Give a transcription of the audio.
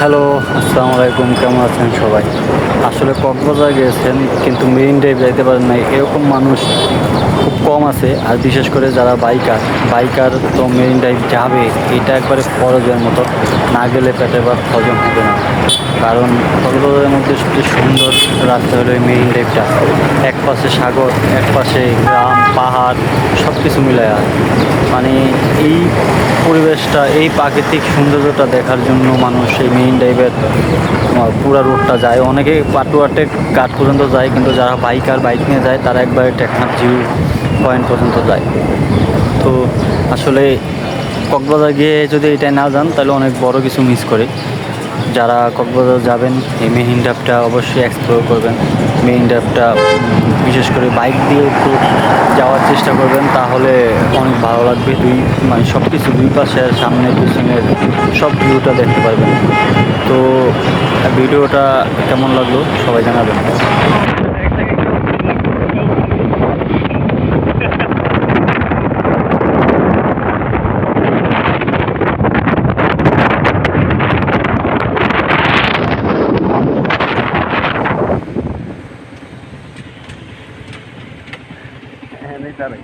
Hello আসসালামু আলাইকুম, কেমন আছেন সবাই? আসলে কক্সবাজার গিয়েছেন, কিন্তু মেরিন ড্রাইভ যাইতে পারেন নাই। এরকম মানুষ খুব কম আছে, আর বিশেষ করে যারা বাইকার বাইকার তো মেরিন ড্রাইভ যাবে, এটা একবারে ফরজের মতো। না গেলে পেটে বা হজম হবে না। কারণ কক্সবাজারের মধ্যে সবচেয়ে সুন্দর রাস্তা হলো এই মেরিন ড্রাইভটা এক পাশে সাগর, এক পাশে গ্রাম, পাহাড় সব কিছু মিলায় মানে এই পরিবেশটা, এই প্রাকৃতিক সৌন্দর্যটা দেখার জন্য মানুষ এই মেইন ড্রাইভের পুরা রোডটা যায়। অনেকে পাটুয়াটে ঘাট পর্যন্ত যায়, কিন্তু যারা বাইকার বাইক নিয়ে যায়, তারা একবারে টেকনাফ জিউ পয়েন্ট পর্যন্ত যায়। তো আসলে কক্সবাজার গিয়ে যদি এটাই না যান, তাহলে অনেক বড় কিছু মিস করে। যারা কক্সবাজার যাবেন, এই মেহিন ড্রাইভটা অবশ্যই এক্সপ্লোর করবেন। মেহিন ড্রাইভটা বিশেষ করে বাইক দিয়ে একটু যাওয়ার চেষ্টা করবেন, তাহলে অনেক ভালো লাগবে। দুই মানে সব কিছু দুই পাশে, সামনে পিছনের সব ভিউটা দেখতে পারবেন। তো, ভিডিওটা কেমন লাগল, সবাই জানাবেন। hand ain't that a